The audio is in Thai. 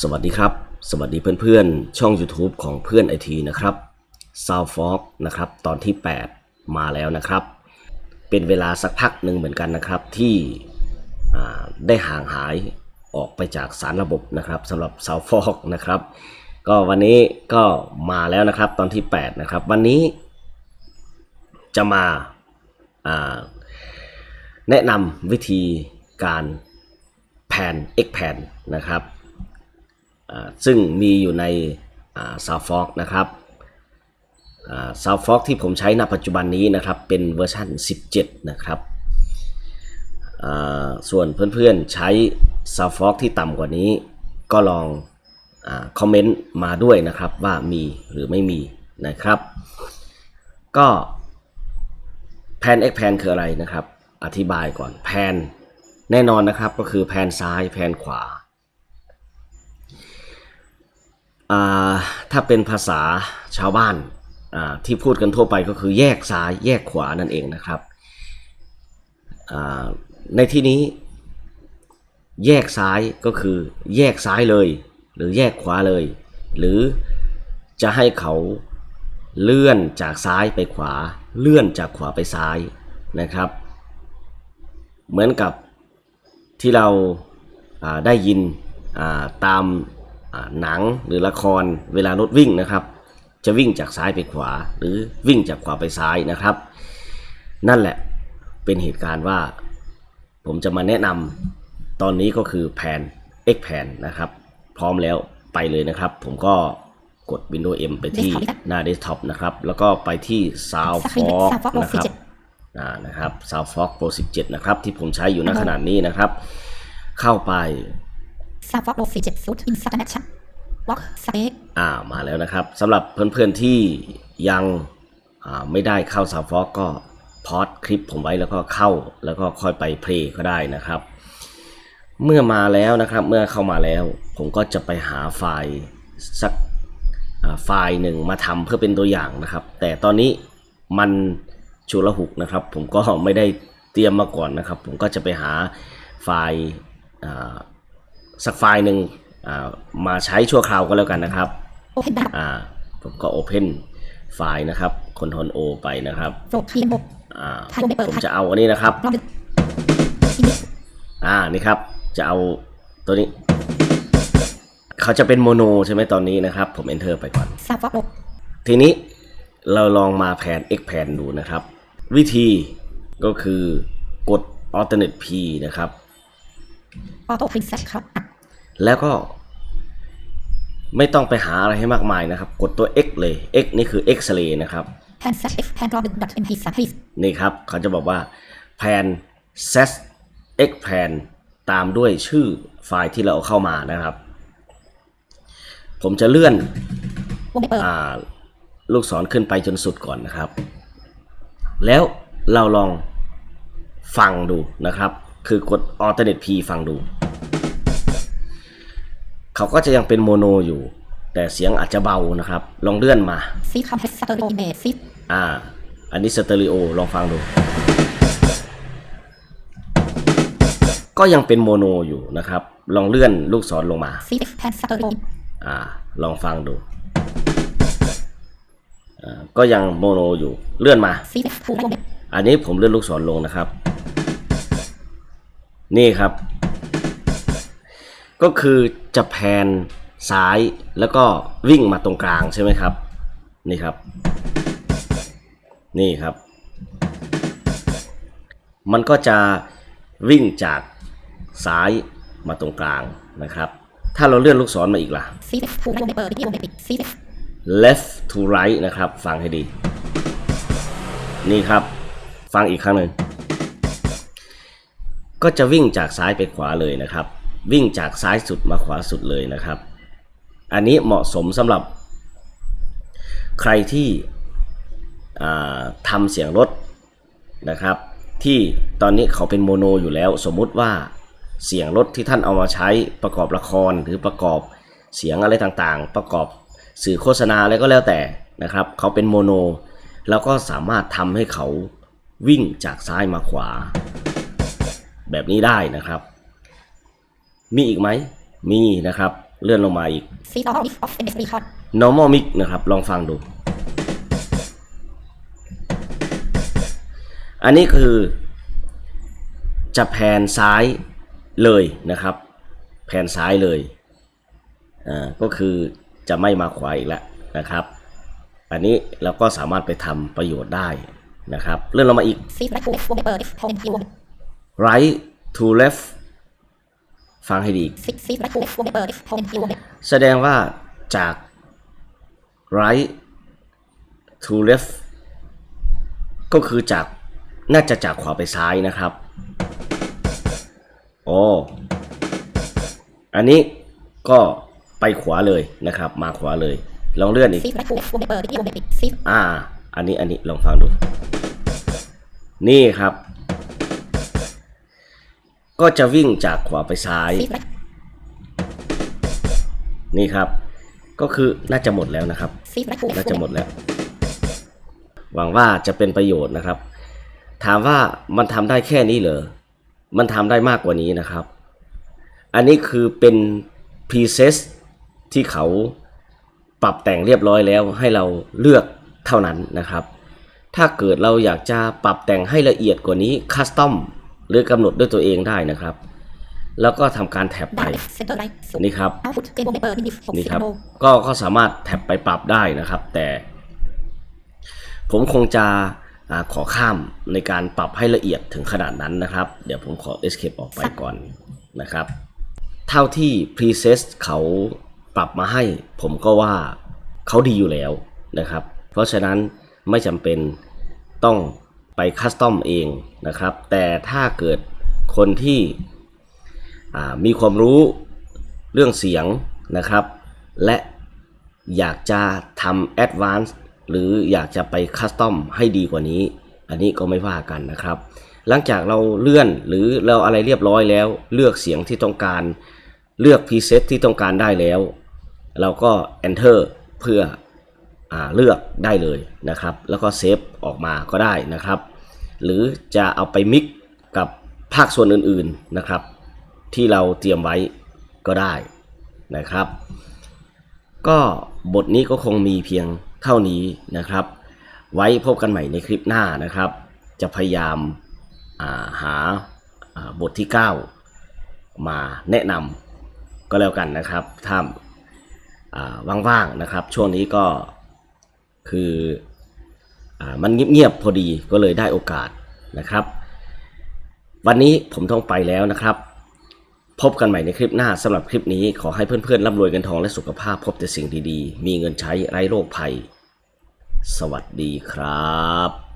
สวัสดีครับ สวัสดีเพื่อนๆ ช่อง YouTube ของเพื่อนไอทีนะครับ s o u f o g นะครับตอนที่ 8 มาแล้วนะครับ เป็นเวลาสักพักหนึ่งเหมือนกันนะครับที่ได้ห่างหายออกไปจากสารระบบนะครับสำหรับ s o u f o g นะครับ ก็วันนี้ก็มาแล้วนะครับตอนที่ 8 นะครับ วันนี้จะมาแนะนำวิธีการแผน X แผนนะครับ ซึ่งมีอยู่ในซาวฟอกนะครับซาวฟอกที่ผมใช้ณปัจจุบันนี้นะครับ เป็นเวอร์ชัน17 นะครับ ส่วนเพื่อนๆใช้ซาวฟอกที่ต่ำกว่านี้ ก็ลองอคอมเมนต์มาด้วยนะครับว่ามีหรือไม่มีนะครับ ก็แพน X แพนคืออะไรนะครับ อธิบายก่อนแพนแน่นอนนะครับก็คือแพนซ้ายแพนขวา อ่า ถ้าเป็นภาษาชาวบ้านที่พูดกันทั่วไปก็คือแยกซ้ายแยกขวานั่นเองนะครับ ในที่นี้แยกซ้ายก็คือแยกซ้ายเลย หรือแยกขวาเลย หรือจะให้เขาเลื่อนจากซ้ายไปขวา เลื่อนจากขวาไปซ้ายนะครับ เหมือนกับที่เราได้ยินตาม หนังหรือละครเวลารถวิ่งนะครับ จะวิ่งจากซ้ายไปขวา หรือวิ่งจากขวาไปซ้ายนะครับ นั่นแหละเป็นเหตุการณ์ว่า ผมจะมาแนะนำตอนนี้ก็คือแผน X แผนนะครับ พร้อมแล้วไปเลยนะครับ ผมก็กด Windows M ไปที่หน้า Desktop นะครับ แล้วก็ไปที่ SoundFog นะครับอ่านะครับ SoundFog Pro 17 นะครับ ที่ผมใช้อยู่ณขณะนี้นะครับ เข้าไป ซาฟอกโลฟีเจ็ดฟุตอินสตาแนชั่นวอล์กสเปกอ่ามาแล้วนะครับสำหรับเพื่อนๆที่ยังอ่าไม่ได้เข้า SoundFog ก็พอดคลิปผมไว้แล้วก็เข้าแล้วก็ค่อยไปเพลย์ก็ได้นะครับ เมื่อมาแล้วนะครับเมื่อเข้ามาแล้ว ผมก็จะไปหาไฟล์สักอ่าไฟล์หนึ่งมาทำเพื่อเป็นตัวอย่างนะครับ แต่ตอนนี้มันชุลหุกนะครับ ผมก็ไม่ได้เตรียมมาก่อนนะครับ ผมก็จะไปหาไฟล์อ่า สักไฟล์หนึ่งอ่ามาใช้ชั่วคราวก็แล้วกันนะครับโอเพนดับอ่าผมก็ Open ไฟล์นะครับ Ctrl O ไปนะครับโฟล์พีเอ็มโบอ่าไทยไม่เปิดผมจะเอาอันนี้นะครับรอบหนึ่งอินดิอ่านี่ครับจะเอาตัวนี้ เขาจะเป็นโมโนใช่ไหมตอนนี้นะครับ ผม Enter ไปก่อนซาฟอกโลทีนี้เราลองมาแผน X แผนดูนะครับ วิธีก็คือกด Alternate P นะครับออโต้พรินเซสครับ แล้วก็ ไม่ต้องไปหาอะไรให้มากมายนะครับ กดตัว X เลย X นี่คือ X-ray นะครับแพนเซสเอ็กแพนรอบหนึ่งดับเอ็มพีสามพีนี่ครับ เขาจะบอกว่าแผน set x แผนตามด้วยชื่อไฟล์ที่เราเอาเข้ามานะครับ ผมจะเลื่อนวงไม่เปิดอ่าลูกศรขึ้นไปจนสุดก่อนนะครับ แล้วเราลองฟังดูนะครับ คือกด alternate p ฟังดู เขาก็จะยังเป็นโมโนอยู่ แต่เสียงอาจจะเบานะครับ ลองเลื่อนมาซีคอมเพรสเตอร์โอเมซิสอ่า อันนี้สเตอริโอลองฟังดู ก็ยังเป็นโมโนอยู่นะครับ ลองเลื่อนลูกศรลงมาซีเอ็กแพนสเตอร์โออ่า ลองฟังดูอ่าก็ยังโมโนอยู่เลื่อนมาซีเอ็กทูวงเล็บอันนี้ผมเลื่อนลูกศรลงนะครับ นี่ครับ ก็คือจะแพนซ้ายแล้วก็วิ่งมาตรงกลางใช่ไหมครับ นี่ครับ นี่ครับ มันก็จะวิ่งจากซ้ายมาตรงกลางนะครับ ถ้าเราเลื่อนลูกศรมาอีกล่ะ left to right นะครับ ฟังให้ดี นี่ครับ ฟังอีกครั้งหนึ่งก็จะวิ่งจากซ้ายไปขวาเลยนะครับ วิ่งจากซ้ายสุดมาขวาสุดเลยนะครับ อันนี้เหมาะสมสำหรับใครที่ทำเสียงรถนะครับ ที่ตอนนี้เขาเป็นโมโนอยู่แล้ว สมมุติว่าเสียงรถที่ท่านเอามาใช้ประกอบละครหรือประกอบเสียงอะไรต่างๆ ประกอบสื่อโฆษณาอะไรก็แล้วแต่นะครับ เขาเป็นโมโน แล้วก็สามารถทำให้เขาวิ่งจากซ้ายมาขวา แบบนี้ได้นะครับ มีอีกไหม มีนะครับ เลื่อนลงมาอีก See normal mix of MS record. normal mix นะครับ ลองฟังดู อันนี้คือ จะแผนซ้ายเลยนะครับ แผนซ้ายเลย อ่า ก็คือจะไม่มาขวาอีกแล้วนะครับ อันนี้เราก็สามารถไปทำประโยชน์ได้นะครับ เลื่อนลงมาอีก See right to left for member if home view. right to left ฟังให้ดี See see right to left for member if home view. แสดงว่าจาก right to left ก็คือจากน่าจะจากขวาไปซ้ายนะครับโอ้อันนี้ก็ไปขวาเลยนะครับ มาขวาเลย ลองเลื่อนอีก See right to left for member if you See อ่า อันนี้อันนี้ลองฟังดู นี่ครับ ก็จะวิ่งจากขวาไปซ้าย see right นี่ครับ ก็คือน่าจะหมดแล้วนะครับ see right to น่า left จะ for หมดแล้ว หวังว่าจะเป็นประโยชน์นะครับ ถามว่ามันทำได้แค่นี้เหรอ มันทำได้มากกว่านี้นะครับ อันนี้คือเป็น preset ที่เขาปรับแต่งเรียบร้อยแล้วให้เราเลือกเท่านั้นนะครับ ถ้าเกิดเราอยากจะปรับแต่งให้ละเอียดกว่านี้ custom หรือกำหนดด้วยตัวเองได้นะครับ แล้วก็ทำการแท็บไป down center right so นี่ครับ output game member in if นี่ครับ60ก็ก็สามารถแท็บไปปรับได้นะครับ แต่ ผมคงจะอาขอข้ามในการปรับให้ละเอียดถึงขนาดนั้นนะครับ เดี๋ยวผมขอ escape ออกไปก่อนนะครับ เท่าที่ preset เขาปรับมาให้ ผมก็ว่าเขาดีอยู่แล้วนะครับ เพราะฉะนั้นไม่จำเป็นต้อง ไปคัสตอมเองนะครับ แต่ถ้าเกิดคนที่มีความรู้เรื่องเสียงนะครับ และอยากจะทำแอดวานซ์หรืออยากจะไปคัสตอมให้ดีกว่านี้ อันนี้ก็ไม่ว่ากันนะครับ หลังจากเราเลื่อนหรือเราอะไรเรียบร้อยแล้ว เลือกเสียงที่ต้องการ เลือกพรีเซตที่ต้องการได้แล้ว เราก็ enter เพื่อ เลือกได้เลยนะครับ แล้วก็เซฟออกมาก็ได้นะครับ หรือจะเอาไปมิกกับภาคส่วนอื่นๆนะครับ ที่เราเตรียมไว้ก็ได้นะครับ ก็บทนี้ก็คงมีเพียงเท่านี้นะครับ ไว้พบกันใหม่ในคลิปหน้านะครับ จะพยายามาหาาบทที่ 9 มาแนะนำก็แล้วกันนะครับถ้าาว่างๆนะครับ ช่วงนี้ก็ คืออมันเงียบๆพอดีก็เลยได้โอกาสนะครับ วันนี้ผมต้องไปแล้วนะครับ พบกันใหม่ในคลิปหน้าสำหรับคลิปนี้ขอให้เพื่อนๆร่ำรวยเงินทองและสุขภาพพบแต่สิ่งดีๆ มีเงินใช้ไร้โรคภัย สวัสดีครับ